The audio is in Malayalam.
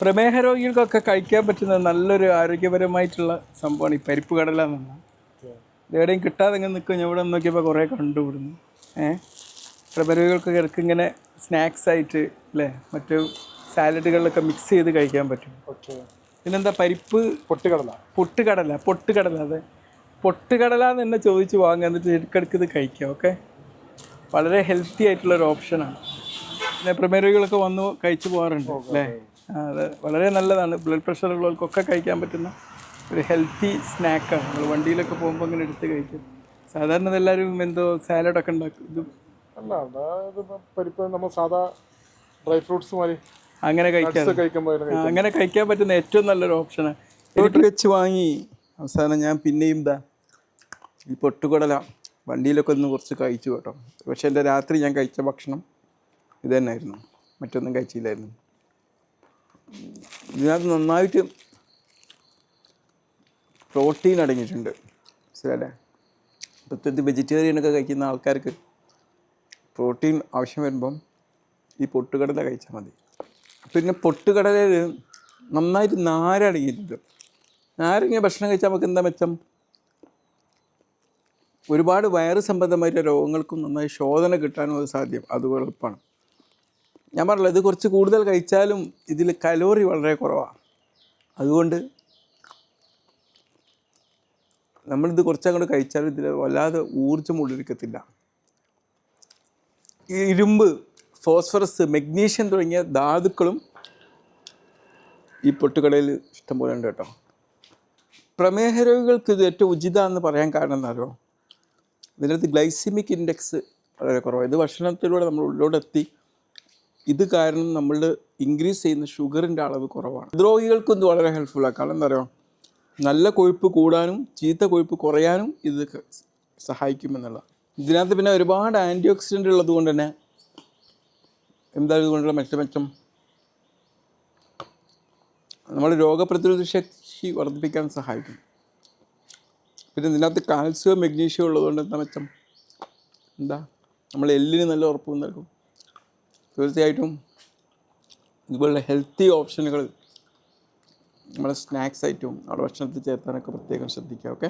പ്രമേഹ രോഗികൾക്കൊക്കെ കഴിക്കാൻ പറ്റുന്ന നല്ലൊരു ആരോഗ്യപരമായിട്ടുള്ള സംഭവമാണ് ഈ പരിപ്പ് കടല എന്നാണ് ഇതെവിടെയും കിട്ടാതെ ഇങ്ങനെ നിൽക്കും. ഞാൻ ഇവിടെ നോക്കിയപ്പോൾ കുറേ കണ്ടുപിടുന്നു. ഏഹ് പ്രമേഹ രോഗികൾക്ക് ഇടയ്ക്ക് ഇങ്ങനെ സ്നാക്സ് ആയിട്ട് അല്ലേ? മറ്റു സാലഡുകളിലൊക്കെ മിക്സ് ചെയ്ത് കഴിക്കാൻ പറ്റും. പിന്നെന്താ പരിപ്പ്? പൊട്ടുകടല. പൊട്ടുകടല പൊട്ടുകടല അതെ. പൊട്ടുകടല എന്ന് തന്നെ ചോദിച്ച് വാങ്ങുക. എന്നിട്ട് ഇടയ്ക്കിടയ്ക്ക് ഇത് കഴിക്കുക ഓക്കെ? വളരെ ഹെൽത്തി ആയിട്ടുള്ളൊരു ഓപ്ഷനാണ്. പിന്നെ വന്നു കഴിച്ചു പോകാറുണ്ട് അല്ലേ? അത് വളരെ നല്ലതാണ്. ബ്ലഡ് പ്രഷർ ഉള്ളവർക്കൊക്കെ കഴിക്കാൻ പറ്റുന്ന ഒരു ഹെൽത്തി സ്നാക്കാണ്. നമ്മൾ വണ്ടിയിലൊക്കെ പോകുമ്പോൾ അങ്ങനെ എടുത്ത് കഴിക്കും. സാധാരണ എല്ലാവരും എന്തോ സാലഡൊക്കെ ഉണ്ടാക്കും. ഇത് അല്ല അതായത് പരിപ്പ് നമ്മൾ സാധാ ഡ്രൈ ഫ്രൂട്ട്സ് മാതിരി അങ്ങനെ കഴിക്കാം. കഴിക്കുമ്പോൾ അങ്ങനെ കഴിക്കാൻ പറ്റുന്ന ഏറ്റവും നല്ലൊരു ഓപ്ഷനാണ് പൊട്ട് വെച്ച് വാങ്ങി. അവസാനം ഞാൻ പിന്നെയും ഇതാ ഈ പൊട്ടുകടല വണ്ടിയിലൊക്കെ ഒന്ന് കുറച്ച് കഴിച്ചു കേട്ടോ. പക്ഷേ എന്റെ രാത്രി ഞാൻ കഴിച്ച ഭക്ഷണം ഇത് തന്നെയായിരുന്നു മറ്റൊന്നും കഴിച്ചില്ലായിരുന്നു. ഇതിനകത്ത് നന്നായിട്ട് പ്രോട്ടീൻ അടങ്ങിയിട്ടുണ്ട്. മനസ്സിലല്ലേ പ്രത്യേകിച്ച് വെജിറ്റേറിയനൊക്കെ കഴിക്കുന്ന ആൾക്കാർക്ക് പ്രോട്ടീൻ ആവശ്യം വരുമ്പം ഈ പൊട്ടുകടല കഴിച്ചാൽ മതി. പിന്നെ പൊട്ടുകടലയിൽ നന്നായിട്ട് നാരടങ്ങിയിട്ടുണ്ട് നാരങ്ങിയ ഭക്ഷണം കഴിച്ചാൽ നമുക്ക് എന്താ മെച്ചം? ഒരുപാട് വയറ് സംബന്ധമായിട്ട് രോഗങ്ങൾക്കും നന്നായി ശോധന കിട്ടാനും അത് സാധ്യം. അത് എളുപ്പമാണ്. ഞാൻ പറഞ്ഞല്ലോ ഇത് കുറച്ച് കൂടുതൽ കഴിച്ചാലും ഇതിൽ കലോറി വളരെ കുറവാണ് അതുകൊണ്ട് നമ്മളിത് കുറച്ചങ്ങോട്ട് കഴിച്ചാലും ഇതിൽ വല്ലാതെ ഊർജം ഉള്ളിരിക്കത്തില്ല. ഇരുമ്പ് ഫോസ്ഫറസ് മെഗ്നീഷ്യം തുടങ്ങിയ ധാതുക്കളും ഈ പൊട്ടുകടയിൽ ഇഷ്ടംപോലെ ഉണ്ട് കേട്ടോ. പ്രമേഹ രോഗികൾക്ക് ഇത് ഏറ്റവും ഉചിതമാണെന്ന് പറയാൻ കാരണം അറിയോ? ഇതിനകത്ത് ഗ്ലൈസിമിക് ഇൻഡെക്സ് വളരെ കുറവാണ് ഇത് ഭക്ഷണത്തിലൂടെ നമ്മൾ ഉള്ളിലോട്ട് എത്തി ഇത് കാരണം നമ്മൾ ഇൻക്രീസ് ചെയ്യുന്ന ഷുഗറിന്റെ അളവ് കുറവാണ്. ദ്രോഹികൾക്കും ഇത് വളരെ ഹെൽപ്ഫുള്ളാണ് കാരണം എന്താ പറയുക നല്ല കൊഴുപ്പ് കൂടാനും ചീത്ത കൊഴുപ്പ് കുറയാനും ഇത് സഹായിക്കുമെന്നുള്ള. ഇതിനകത്ത് പിന്നെ ഒരുപാട് ആന്റി ഓക്സിഡന്റ് ഉള്ളത് കൊണ്ട് തന്നെ എന്താ ഇതുകൊണ്ടുള്ള മെച്ചം നമ്മൾ രോഗപ്രതിരോധ ശക്തി വർദ്ധിപ്പിക്കാൻ സഹായിക്കും. പിന്നെ ഇതിനകത്ത് കാൽസ്യവും മെഗ്നീഷ്യവും ഉള്ളതുകൊണ്ട് എന്താ മെച്ചം? എന്താ? നമ്മൾ എല്ലിന് നല്ല ഉറപ്പ് നൽകും. തീർച്ചയായിട്ടും ഇതുപോലുള്ള ഹെൽത്തി ഓപ്ഷനുകൾ നമ്മുടെ സ്നാക്സ് ആയിട്ടും അവിടെ ഭക്ഷണത്തിൽ ചേർത്താനൊക്കെ പ്രത്യേകം ശ്രദ്ധിക്കുക ഓക്കെ